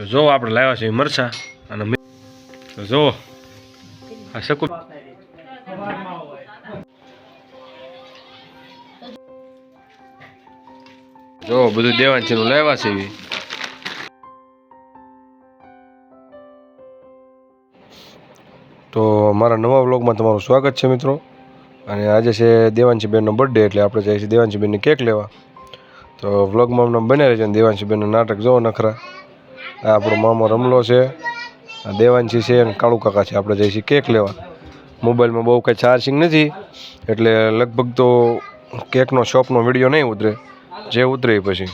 તો જો આપણે લાવ્યા છે મરચા અને તો જો, આ શકુ જો, બધું દેવાનું છે લાવ્યા છે. તો મારા નવા વ્લોગમાં તમારું સ્વાગત છે મિત્રો. અને આજે છે દેવાંશીબેનનો બર્થડે એટલે આપણે જઈએ છીએ દેવાંશીબેનની કેક લેવા. તો વ્લોગમાં અમને બને અને દેવાંશીબેનનું નાટક જોવો નખરા. આ આપણો મામો રમલો છે. આ દેવાંશી છે અને કાળુ કાકા છે. આપણે જઈશું કેક લેવા. મોબાઈલમાં બહુ કંઈ ચાર્જિંગ નથી. એટલે લગભગ તો કેકનો શોપનો વીડિયો નહીં ઉતરે. જે ઉતરે પછી.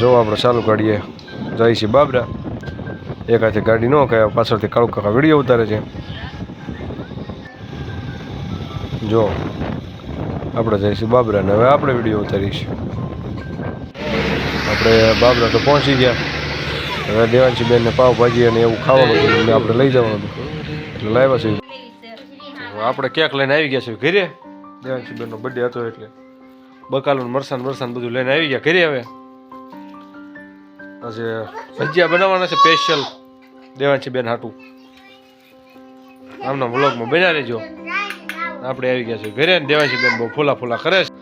જો આપણે ચાલુ કાઢીએ. છીએ બાબરા. એક હાથે ગાડી ન કહે પાછળથી કાળુ કાકા વીડિયો ઉતારે છે. જો. આપણે જઈશું બાબરા ને હવે આપણે વીડિયો ઉતારીશું. આપણે બાબરા તો પહોંચી ગયા. હવે દેવાંશી બેનને પાવભાજી અને એવું ખાવાનું હતું આપણે લઈ જવાનું એટલે લાવ્યા છે. આપણે કેક લઈને આવી ગયા છે ઘરે. દેવાંશી બેનનો બર્થડે હતો એટલે બકાલું મરસાન મરસાન બધું લઈને આવી ગયા ઘરે હવે. આજે ભજીયા બનાવવાના છે સ્પેશિયલ દેવાંશી બેન હાટું. આમના વ્લોગમાં બન્યા રહેજો આપણે આવી ગયા છે ઘરે દેવાંશી બેન બહુ ફૂલા ફૂલા કરે છે.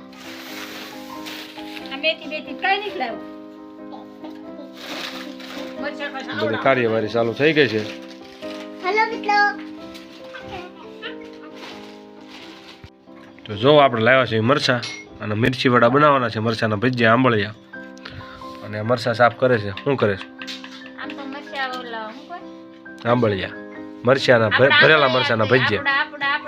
બધી કાર્યવાહી ચાલુ થઈ ગઈ છે. તો જો આપણે લાવ્યા છે મરચા અને મિરચી વડા બનાવવાના છે મરચાના ભજીયા આંબળિયા. અને મરચા સાફ કરે છે. શું કરે છે? આંબળિયા. મરચાના ભરેલા મરચાના ભજીયા. મરચાં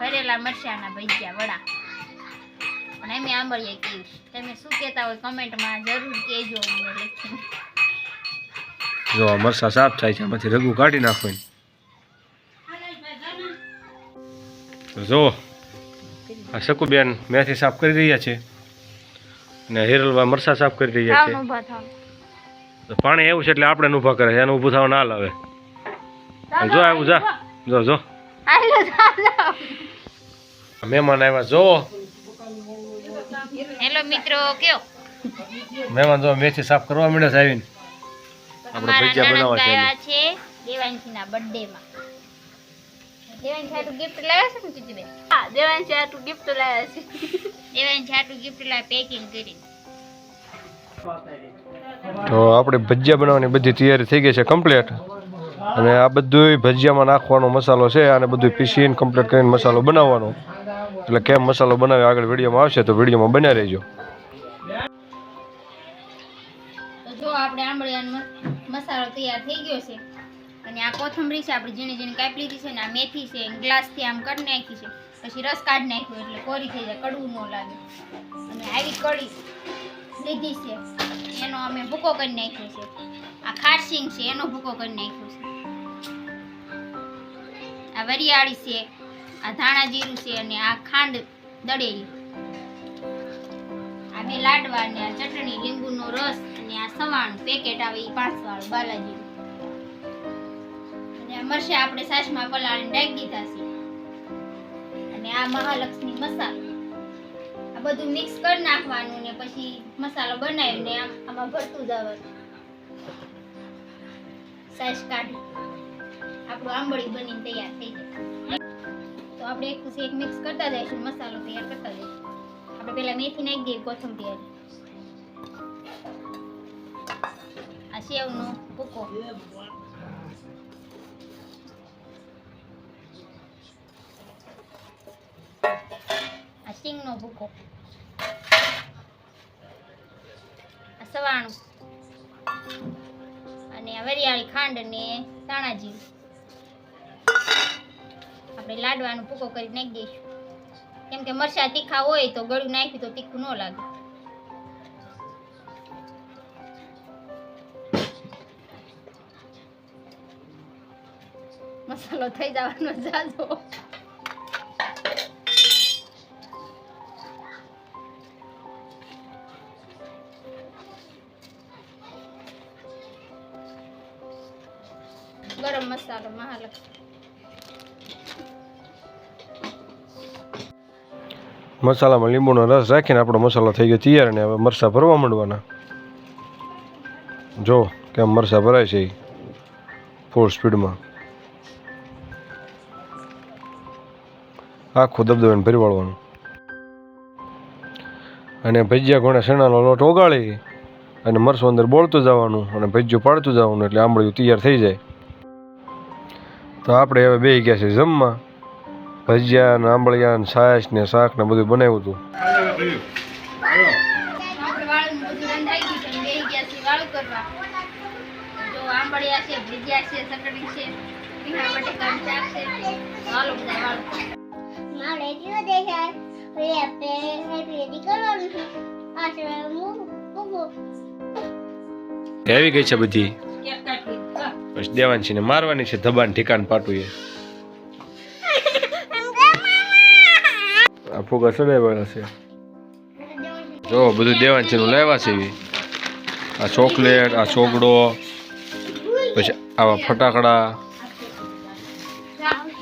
ભરેલા મરચાંના ભજીયા વડા. અને એમ આંબળિયા કેવું તમે શું કહેતા હોય કમેન્ટમાં જરૂર કહેજો અમને લખીને. જો આ મરચા સાફ થાય છે આમાંથી રગું કાઢી નાખો. તો જો આ શકુબેન મેથી સાફ કરી રહ્યા છે અને હેરલવા મરસા સાફ કરી રહ્યા છે. તો પાણી એવું છે એટલે આપણે ઊભા કરે છે એને ઊભું થવા ના લાવે જો આવું જા. જો જો. મહેમાન આવ્યા જો. હેલો મિત્રો કયો મહેમાન જો મેથી સાફ કરવા માંડે છે આવીને. આપણે ભજીયા બનાવવા છે. છે દેવાંશીના બર્થડેમાં દેવાંશી હાટુ ગિફ્ટ લાવ્યા છે ને ચીચીબેન હા દેવાંશી હાટુ ગિફ્ટ લાવ્યા છે. દેવાંશી હાટુ ગિફ્ટ લાવ્યા પેકિંગ કરીને. તો આપણે ભજીયા બનાવવાની બધી તૈયારી થઈ ગઈ છે કમ્પ્લીટ અને આ બધું ભજીયામાં નાખવાનો મસાલો છે અને બધું પીસીને કમ્પ્લીટ કરીને મસાલો બનાવવાનો. એટલે કેમ મસાલો બનાવે આગળ વિડીયોમાં આવશે તો વિડીયોમાં બન્યા રહેજો. તો જો આપણે આંબળિયાનો મસાલો તૈયાર થઈ ગયો છે. અને આ કોથમરી છે, આપણે ઝીણી ઝીણી કાપી લીધી છે ને આ મેથી છે ગ્લાસથી આમ કરી નાખી છે. પછી રસ કાઢી નાખ્યો એટલે કોરી થઈ જાય, કડવું ન લાગે. અને આવી કડી લીધી છે, એનો અમે ભૂકો કરી નાખ્યો છે. આ ખારસિંગ છે, એનો ભૂકો કરી નાખ્યો છે. આ વરિયાળી છે આ ધાણા જીરું છે અને આ ખાંડ દળેલી. આ બે લાડવા અને આ ચટણી, લીંબુનો રસ અને આ સવાણું પેકેટ આવે એ પાંચ બાલાજી અને આ મરચાં આપણે સાસમાં પલાળીને રાખી દીધા છે. અને આ મહાલક્ષ્મી મસાલો. આ બધું મિક્સ કરી નાખવાનું ને પછી મસાલો બનાવીને આમાં ભરતું જવાનું. સાસ કાઢી. આપણું આંબળી બનીને તૈયાર થઈ જાય. તો આપણે એક પછી એક મિક્સ કરતા જઈશું, મસાલો તૈયાર કરતા જઈશું. આપણે પહેલાં મેથી નાખી દઈએ કોથમરી હારી. આ સેવનો ભૂકો. આ સિંગનો ભૂકો. આ સવાણું. અને આ વરિયાળી ખાંડ ને ધાણા જીરું આપણે લાડવાનો ભૂકો કરી નાખી દઈશું. કેમ કે મરચાં તીખા હોય તો ગળું નાખ્યું તો તીખું ન લાગે. મસાલો થઈ જવાનો જાજો ગરમ મસાલો મહાલક્ષ્મી. મસાલામાં લીંબુનો રસ રાખીને આપણો મસાલો થઈ ગયો તૈયાર અને હવે મરચાં ભરવા માંડવાના. જો કેમ મરચાં ભરાય છે ફૂલ સ્પીડમાં આખું દબદબાને ભરી વાળવાનું. અને ભજીયા ઘોડા શેણાનો લોટ ઓગાળી અને મરસું અંદર બોળતું જવાનું અને ભજીયું પાડતું જવાનું એટલે આંબળિયું તૈયાર થઈ જાય. તો આપણે હવે બે ગયા છે જમવા. ભજીયા ને આંબળિયા ને છાશ ને શાક ને બધું બનાવ્યું હતું. આવી ગઈ છે બધી? દેવાની છે ને મારવાની છે ધબાન ઠેકાણ પાટું એ ફુગા ચડાવેલા છે જો, બધું દેવાનું છે નું લેવા છે આ ચોકલેટ, આ ચોકડો પછી આવા ફટાકડા,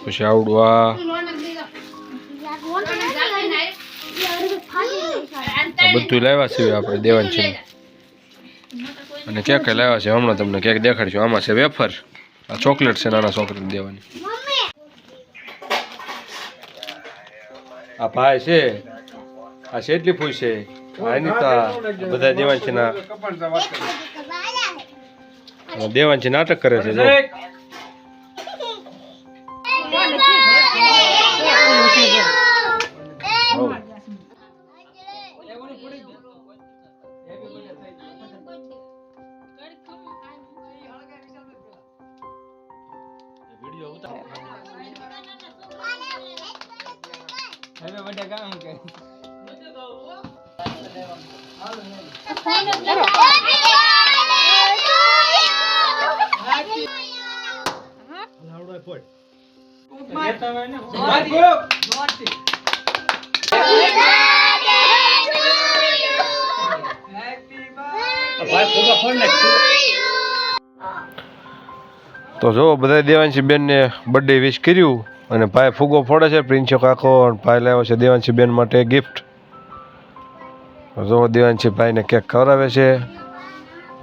પછી આવડું આ બધું લાવ્યા છે આપણે દેવાંચીનું અને કેક લાવ્યા છે હમણાં તમને કેક દેખાડશું. આમાં છે વેફર. આ ચોકલેટ છે નાના ચોકલેટ દેવાની. આ ભાઈ છે. આ શેટલી ફૂલ છે. આ અનિતા બધા દેવાંશી ના દેવાંશી નાટક કરે છે તો જો બધા દેવાંશી બેનને બર્થડે વિશ કર્યું. અને ભાઈ ફુગો ફોડે છે, પ્રિન્સો કાકો અને ભાઈ લાવ્યો છે દેવાંશી બેન માટે ગિફ્ટ જો દેવાંશી ભાઈને કેક ખવડાવે છે,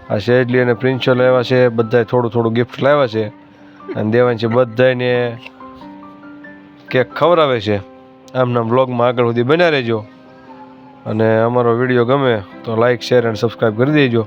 આ શેડલી અને પ્રિન્સો લાવ્યા છે, બધાય થોડું થોડું ગિફ્ટ લાવ્યા છે અને દેવાંશી બધાને કેક ખવડાવે છે. આમના બ્લોગમાં આગળ સુધી બન્યા રહેજો અને અમારો વીડિયો ગમે તો લાઇક શેર અને સબસ્ક્રાઈબ કરી દેજો.